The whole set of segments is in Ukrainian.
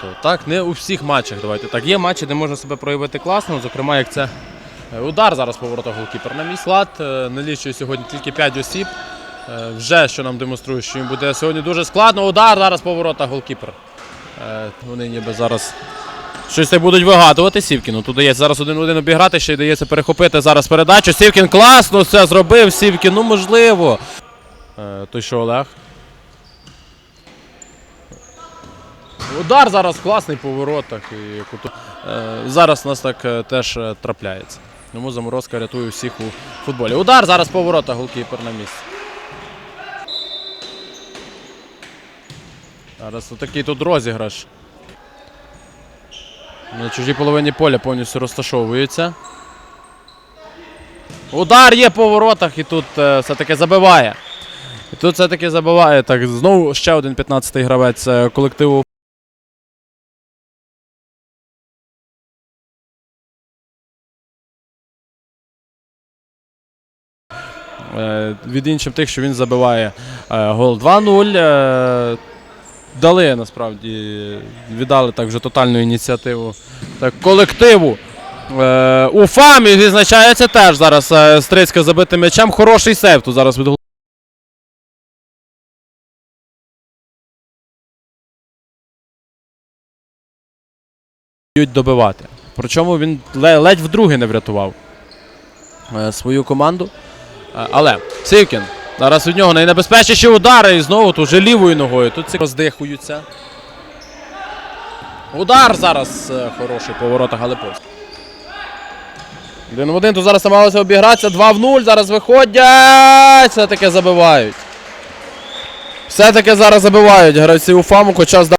То Так, не у всіх матчах. Давайте так. Є матчі, де можна себе проявити класно, зокрема, як це е, удар зараз поворота голкіпер. На мій склад е, налічує сьогодні тільки 5 осіб. Е, Вже що нам демонструє, що їм буде сьогодні дуже складно. Удар зараз поворота голкіпер. Вони ніби зараз щось будуть вигадувати Сівкіну. Тут дається зараз один-один обіграти, ще й дається перехопити зараз передачу. Сівкін класно все зробив. Сівкін, ну можливо. Той що Олег. Удар зараз класний по воротах. І куту- е, зараз у нас так е, теж е, трапляється. Тому заморозка рятує всіх у футболі. Удар зараз по воротах, голкіпер на місці. Зараз отакий тут розіграш. На чужій половині поля повністю розташовується. Удар є по воротах і тут все-таки забиває. І тут все-таки забиває. Так, знову ще один 15-й гравець колективу Е, від іншим тих, що він забиває е, гол 2-0. Е, Дали насправді, віддали так вже тотальну ініціативу так, колективу. Е, Уфам і відзначається теж зараз Стрицька забитим м'ячем. Хороший сейв тут зараз від добивати. Причому він ледь вдруге не врятував свою команду. Е, Але Сивкін. Зараз від нього найнебезпечніші удари. І знову тут вже лівою ногою. Тут ці роздихуються. Удар зараз е, хороший по воротах Галипольськ. Один в один тут зараз намагалися обігратися. 2 в 0. Зараз виходять. Все-таки забивають. Все-таки зараз забивають гравці Уфаму, хоча зда-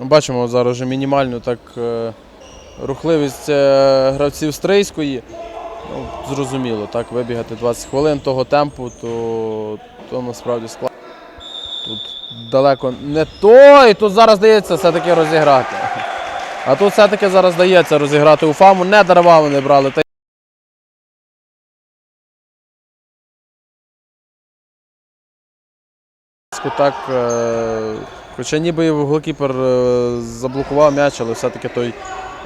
Бачимо зараз вже мінімальну так е, рухливість е, гравців Стрийської. Ну, зрозуміло, так, вибігати 20 хвилин того темпу, то, то насправді складно. Тут далеко не то, і тут зараз дається все-таки розіграти. А тут все-таки зараз дається розіграти Уфаму. Не дарма вони брали. Та так, е, хоча ніби голкіпер е, заблокував м'яч, але все-таки той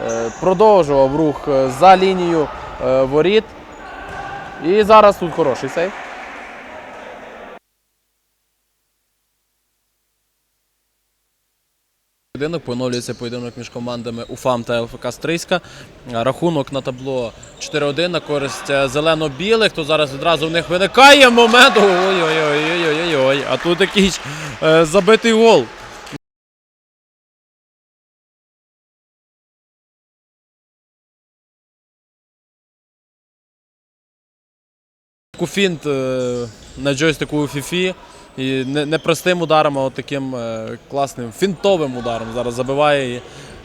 е, продовжував рух за лінію воріт. І зараз тут хороший сейв. Поєдинок поновлюється поєдинок між командами УФАМ та ЛФК Стрийська. Рахунок на табло 4-1 на користь е, зелено-білих. Тут зараз відразу в них виникає момент. Ой-ой-ой. А тут якийсь е, забитий гол. Куфінт е, на джойстику у Фіфі. І не, простим ударом, а от таким е, класним фінтовим ударом зараз забиває і,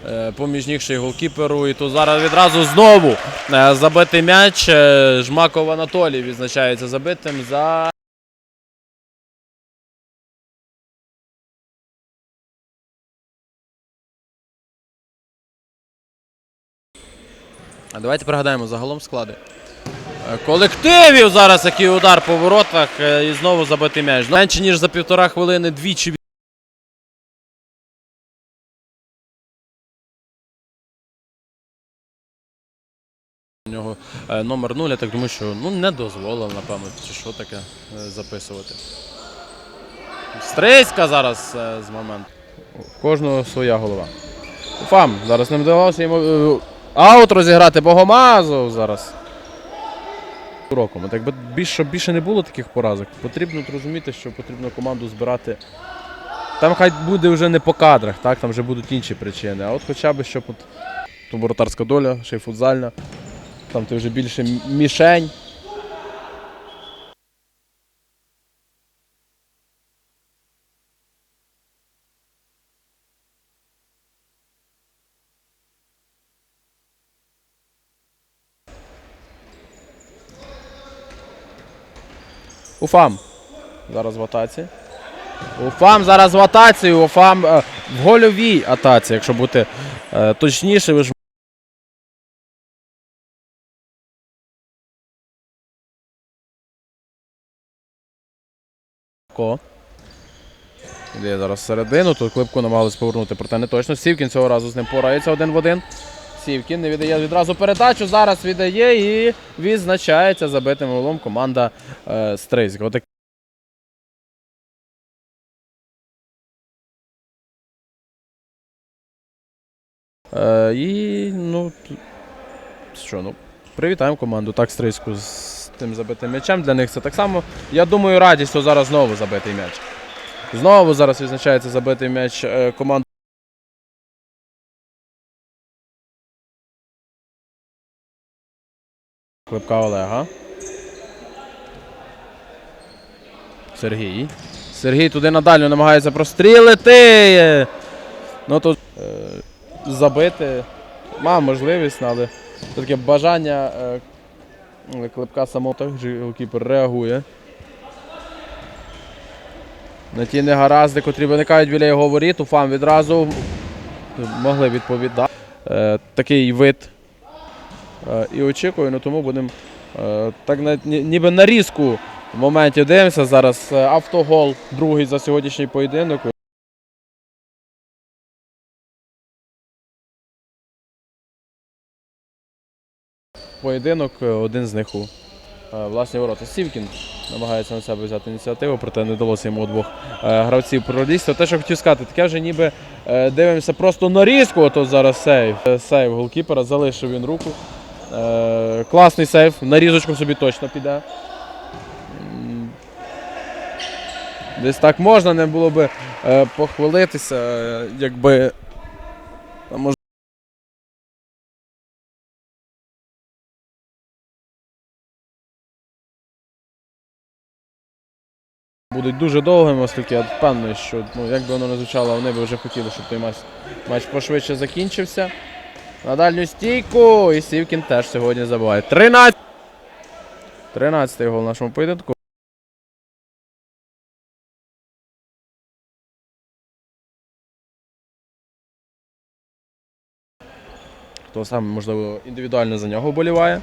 е, поміж ніг голкіперу. І тут зараз відразу знову е, забитий м'яч. Жмаков Анатолій відзначається забитим за. Давайте пригадаємо загалом склади. Е, Колективів зараз який удар по воротах е, і знову забитий м'яч. Менше ніж за півтора хвилини двічі. У нього е, номер 0, я так думаю, що ну, не дозволив, напевно, чи що таке записувати. Стрийська зараз з моменту. Кожного своя голова. Фам, зараз не вдалося йому аут розіграти Богомазов зараз роком. От якби більше, щоб більше не було таких поразок, потрібно зрозуміти, розуміти, що потрібно команду збирати. Там хай буде вже не по кадрах, так, там вже будуть інші причини. А от хоча б щоб от, то воротарська доля, ще й футзальна, там ти вже більше мішень. Уфам. Зараз в атаці. Уфам зараз в атаці. Уфам е, в гольовій атаці, якщо бути е, точніше, ви ж. Іде зараз середину. Тут клипку намагалися повернути, проте не точно. Сівкін цього разу з ним порається один в один. Сівкін не віддає відразу передачу. Зараз віддає і відзначається забитим голом команда е, Стрийська. Отак- Е, і ну. Що, ну, привітаємо команду так Стрийську з тим забитим м'ячем. Для них це так само. Я думаю, радість, що зараз знову забитий м'яч. Знову зараз відзначається забитий м'яч е, команди. Клепка Олега. Сергій. Сергій туди надалі намагається прострілити. Ну тут е, забити. Мав можливість, але таке бажання е, клепка самого так же голкіпер реагує. На ті негаразди, котрі виникають біля його воріт, Уфам відразу могли відповідати. Е, такий вид і очікую, ну тому будемо е, так ніби на різку в моменті дивимося. Зараз е, автогол, другий за сьогоднішній поєдинок. Поєдинок, е, один з них у е, власні ворота. Сівкін намагається на себе взяти ініціативу, проте не вдалося йому двох е, гравців пролізти. Те, що хотів сказати, таке вже ніби е, дивимося просто на різку, ото зараз сейв. Е, Сейв голкіпера, залишив він руку. Е, класний сейв, на різочку собі точно піде. Десь так можна, не було би е, похвалитися, е, якби. а, будуть дуже довгими, оскільки я впевнений, що ну, як би воно не звучало, вони б вже хотіли, щоб той матч, матч пошвидше закінчився. На дальню стійку і Сівкін теж сьогодні забиває. 13! 13-й гол в нашому поєдинку. Хто саме, можливо, індивідуально за нього вболіває.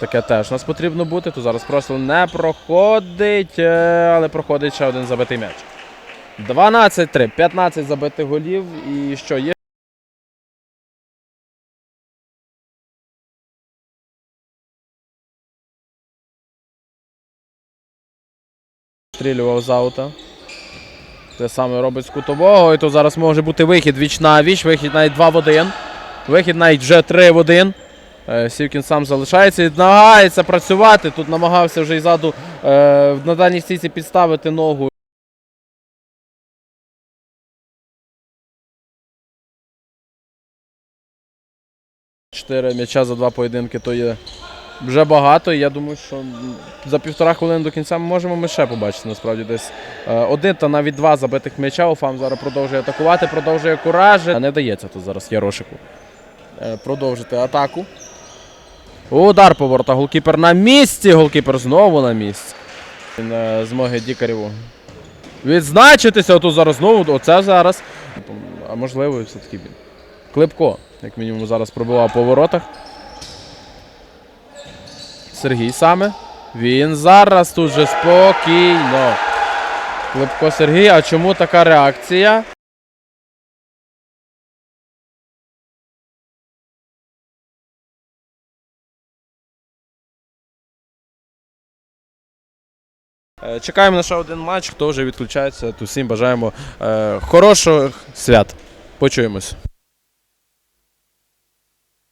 Таке теж нас потрібно бути. Тут зараз просто не проходить, е, але проходить ще один забитий м'яч. 12-3, 15 забитих голів. І що є? Стрілював з аута. Те саме робить з кутового. І тут зараз може бути вихід віч на віч, вихід навіть 2 в 1. Вихід навіть вже 3 в 1. Е, Сівкін сам залишається і намагається працювати. Тут намагався вже ззаду е, на дальній стійці підставити ногу. Чотири м'яча за два поєдинки то є вже багато. І я думаю, що за півтора хвилини до кінця ми можемо ми ще побачити насправді десь е, один та навіть два забитих м'яча. Уфам зараз продовжує атакувати, продовжує куражити. А не дається тут зараз Ярошику е, продовжити атаку. Удар поворота. Голкіпер на місці. Голкіпер знову на місці. Він е, змоги Дікарєву відзначитися. Отут зараз знову. Оце зараз. А можливо, все-таки він. Клипко, як мінімум, зараз пробивав по воротах. Сергій саме. Він зараз тут же спокійно. Клипко Сергій. А чому така реакція? Е, Чекаємо на ще один матч. Хто вже відключається, то всім бажаємо е, хороших свят. Почуємось.